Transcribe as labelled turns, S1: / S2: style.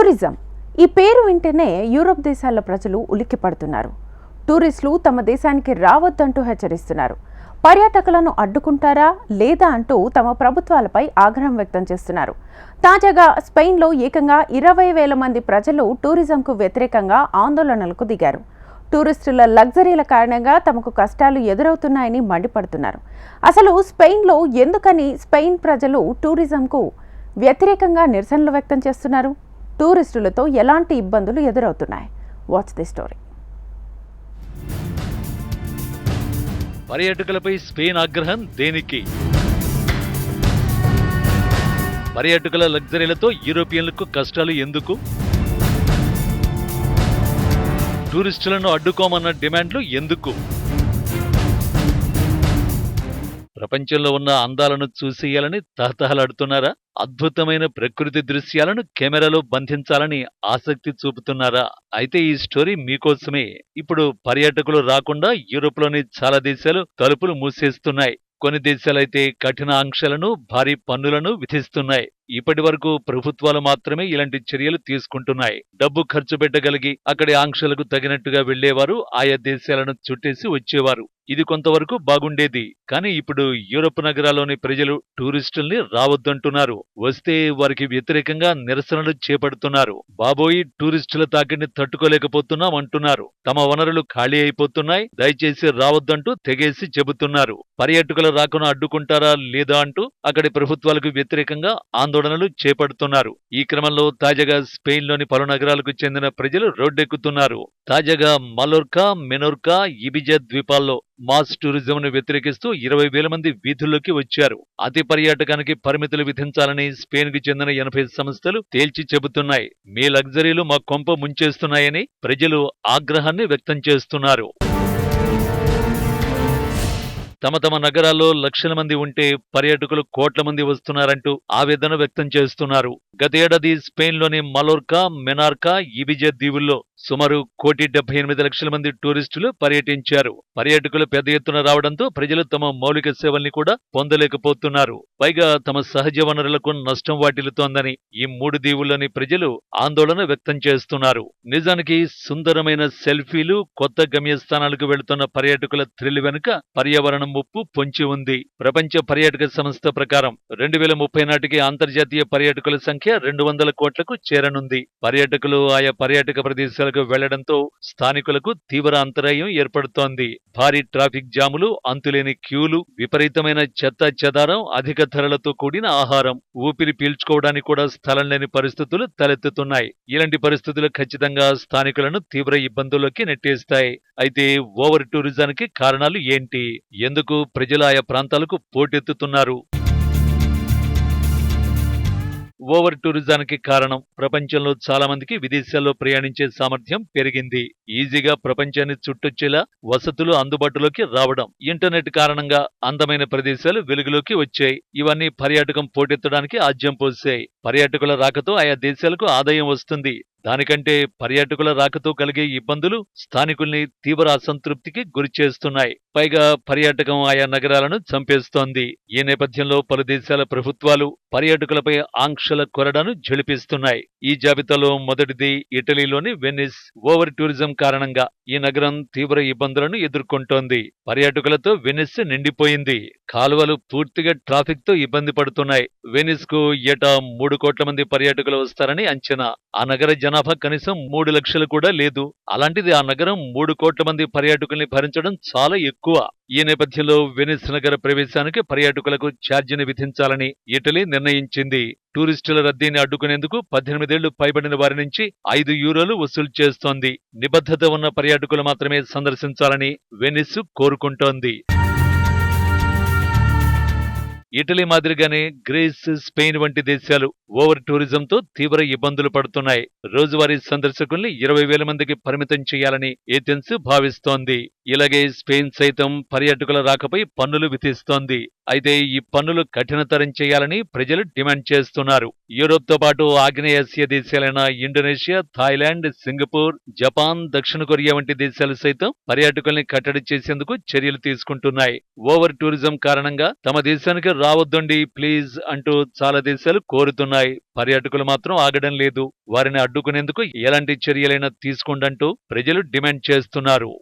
S1: Tourism. ఈ పేరు వింటేనే యూరోప్ దేశాల ప్రజలు ఉలిక్కి పడుతున్నారు టూరిస్టులు తమ దేశానికి రావద్దంటూ హెచ్చరిస్తున్నారు. పర్యాటకులను అడ్డుకుంటారా లేదా అంటూ తమ ప్రభుత్వాలపై ఆగ్రహం వ్యక్తం చేస్తున్నారు. తాజాగా స్పెయిన్లో ఏకంగా ఇరవై వేల మంది ప్రజలు టూరిజంకు వ్యతిరేకంగా ఆందోళనలకు దిగారు. టూరిస్టుల లగ్జరీల కారణంగా తమకు కష్టాలు ఎదురవుతున్నాయని మండిపడుతున్నారు. అసలు స్పెయిన్లో ఎందుకని స్పెయిన్ ప్రజలు టూరిజంకు వ్యతిరేకంగా నిరసనలు వ్యక్తం చేస్తున్నారు? టూరిస్టులతో ఎలాంటి ఇబ్బందులు ఎదురవుతున్నాయి? వాచ్ ది స్టోరీ
S2: పర్యాటకులపై స్పెయిన్ ఆగ్రహం దేనికి? పర్యాటకుల లగ్జరీలతో యూరోపియన్లకు కష్టాలు ఎందుకు? టూరిస్టులను అడ్డుకోమన్న డిమాండ్లు ఎందుకు? ప్రపంచంలో ఉన్న అందాలను చూసేయాలని తహతహలాడుతున్నారా? అద్భుతమైన ప్రకృతి దృశ్యాలను కెమెరాలో బంధించాలని ఆసక్తి చూపుతున్నారా? అయితే ఈ స్టోరీ మీకోసమే. ఇప్పుడు పర్యాటకులు రాకుండా యూరోప్లోని చాలా దేశాలు తలుపులు మూసేస్తున్నాయి. కొన్ని దేశాలైతే కఠిన ఆంక్షలను భారీ పన్నులను విధిస్తున్నాయి. ఇప్పటి వరకు ప్రభుత్వాలు మాత్రమే ఇలాంటి చర్యలు తీసుకుంటున్నాయి. డబ్బు ఖర్చు పెట్టగలిగి అక్కడి ఆంక్షలకు తగినట్టుగా వెళ్ళేవారు ఆయా దేశాలను చుట్టేసి వచ్చేవారు. ఇది కొంతవరకు బాగుండేది. కానీ ఇప్పుడు యూరోప్ నగరాల్లోని ప్రజలు టూరిస్టుల్ని రావద్దంటున్నారు. వస్తే వారికి వ్యతిరేకంగా నిరసనలు చేపడుతున్నారు. బాబోయి టూరిస్టుల తాకిడిని తట్టుకోలేకపోతున్నాం అంటున్నారు. తమ వనరులు ఖాళీ అయిపోతున్నాయి. దయచేసి రావద్దంటూ తెగేసి చెబుతున్నారు. పర్యాటకుల రాకను అడ్డుకుంటారా లేదా అంటూ అక్కడి ప్రభుత్వాలకు వ్యతిరేకంగా ఆందోళన ఆందోళనలు చేపడుతున్నారు. ఈ క్రమంలో తాజాగా స్పెయిన్లోని పలు నగరాలకు చెందిన ప్రజలు రోడ్డెక్కుతున్నారు. తాజాగా మలోర్కా మెనోర్కా ఇబిజా ద్వీపాల్లో మాస్ టూరిజంను వ్యతిరేకిస్తూ ఇరవై వేల మంది వీధుల్లోకి వచ్చారు. అతి పర్యాటకానికి పరిమితులు విధించాలని స్పెయిన్కు చెందిన ఎనభై సంస్థలు తేల్చి చెబుతున్నాయి. మీ లగ్జరీలు మా కొంప ముంచేస్తున్నాయని ప్రజలు ఆగ్రహాన్ని వ్యక్తం చేస్తున్నారు. తమ తమ నగరాల్లో లక్షల మంది ఉంటే పర్యాటకులు కోట్ల మంది వస్తున్నారంటూ ఆవేదన వ్యక్తం చేస్తున్నారు. గతేడాది స్పెయిన్లోని మలోర్కా మెనార్కా ఇబిజే దీవుల్లో సుమారు కోటి డెబ్బై ఎనిమిది లక్షల మంది టూరిస్టులు పర్యటించారు. పర్యాటకులు పెద్ద ఎత్తున రావడంతో ప్రజలు తమ మౌలిక సేవల్ని కూడా పొందలేకపోతున్నారు. పైగా తమ సహజ వనరులకు నష్టం వాటిల్లుతోందని ఈ మూడు దీవుల్లోని ప్రజలు ఆందోళన వ్యక్తం చేస్తున్నారు. నిజానికి సుందరమైన సెల్ఫీలు కొత్త గమ్యస్థానాలకు వెళుతున్న పర్యాటకుల థ్రిల్ వెనుక పర్యావరణం ముప్పు పొంచి ఉంది. ప్రపంచ పర్యాటక సంస్థ ప్రకారం రెండు వేల ముప్పై నాటికి అంతర్జాతీయ పర్యాటకుల సంఖ్య రెండు వందల కోట్లకు చేరనుంది. పర్యాటకులు ఆయా పర్యాటక ప్రదేశాలకు వెళ్ళడంతో స్థానికులకు తీవ్ర అంతరాయం ఏర్పడుతోంది. భారీ ట్రాఫిక్ జాములు అంతులేని క్యూలు విపరీతమైన చెత్త చెదారం అధిక ధరలతో కూడిన ఆహారం ఊపిరి పీల్చుకోవడానికి కూడా స్థలం లేని పరిస్థితులు తలెత్తుతున్నాయి. ఇలాంటి పరిస్థితులు ఖచ్చితంగా స్థానికులను తీవ్ర ఇబ్బందుల్లోకి నెట్టేస్తాయి. అయితే ఓవర్ టూరిజానికి కారణాలు ఏంటి? ఎందుకు ప్రజలు ఆయా ప్రాంతాలకు పోటెత్తుతున్నారు. ఓవర్ టూరిజానికి కారణం ప్రపంచంలో చాలా మందికి విదేశాల్లో ప్రయాణించే సామర్థ్యం పెరిగింది. ఈజీగా ప్రపంచాన్ని చుట్టొచ్చేలా వసతులు అందుబాటులోకి రావడం ఇంటర్నెట్ కారణంగా అందమైన ప్రదేశాలు వెలుగులోకి వచ్చాయి. ఇవన్నీ పర్యాటకం పోటెత్తడానికి ఆజ్యం పోసాయి. పర్యాటకుల రాకతో ఆయా దేశాలకు ఆదాయం వస్తుంది. దానికంటే పర్యాటకుల రాకతో కలిగే ఇబ్బందులు స్థానికుల్ని తీవ్ర అసంతృప్తికి గురిచేస్తున్నాయి పైగా పర్యాటకం ఆయా నగరాలను చంపేస్తోంది. ఈ నేపథ్యంలో పలు దేశాల ప్రభుత్వాలు పర్యాటకులపై ఆంక్షల కొరడను జడిపిస్తున్నాయి ఈ జాబితాలో మొదటిది ఇటలీలోని వెనిస్. ఓవర్ టూరిజం కారణంగా ఈ నగరం తీవ్ర ఇబ్బందులను ఎదుర్కొంటోంది. పర్యాటకులతో వెనిస్ నిండిపోయింది. కాలువలు పూర్తిగా ట్రాఫిక్తో ఇబ్బంది పడుతున్నాయి. వెనిస్కు ఏటా మూడు కోట్ల మంది పర్యాటకులు వస్తారని అంచనా. ఆ నగర జనాభా కనీసం మూడు లక్షలు కూడా లేదు. అలాంటిది ఆ నగరం మూడు కోట్ల మంది పర్యాటకుల్ని భరించడం చాలా ఎక్కువ. ఈ నేపథ్యంలో వెనిస్ నగర ప్రవేశానికి పర్యాటకులకు ఛార్జీని విధించాలని ఇటలీ నిర్ణయించింది. టూరిస్టుల రద్దీని అడ్డుకునేందుకు పద్దెనిమిదేళ్ళు పైబడిన వారి నుంచి ఐదు యూరోలు వసూలు చేస్తోంది. నిబద్ధత ఉన్న పర్యాటకులు మాత్రమే సందర్శించాలని వెనిస్ కోరుకుంటోంది. ఇటలీ మాదిరిగానే గ్రీస్ స్పెయిన్ వంటి దేశాలు ఓవర్ టూరిజంతో తీవ్ర ఇబ్బందులు పడుతున్నాయి. రోజువారీ సందర్శకుల్ని ఇరవై వేల మందికి పరిమితం చేయాలని ఏథెన్స్ భావిస్తోంది. ఇలాగే స్పెయిన్ సైతం పర్యాటకుల రాకపై పన్నులు విధిస్తోంది. అయితే ఈ పన్నులు కఠినతరం చేయాలని ప్రజలు డిమాండ్ చేస్తున్నారు. యూరోప్తో పాటు ఆగ్నేయాసియా దేశాలైన ఇండోనేషియా థాయిలాండ్ సింగపూర్ జపాన్ దక్షిణ కొరియా వంటి దేశాలు సైతం పర్యాటకుల్ని కట్టడి చేసేందుకు చర్యలు తీసుకుంటున్నాయి. ఓవర్ టూరిజం కారణంగా తమ దేశానికి రావద్దండి ప్లీజ్ అంటూ చాలా దేశాలు కోరుతున్నాయి. పర్యాటకులు మాత్రం ఆగడం లేదు. వారిని అడ్డుకునేందుకు ఎలాంటి చర్యలైనా తీసుకుండంటూ ప్రజలు డిమాండ్ చేస్తున్నారు.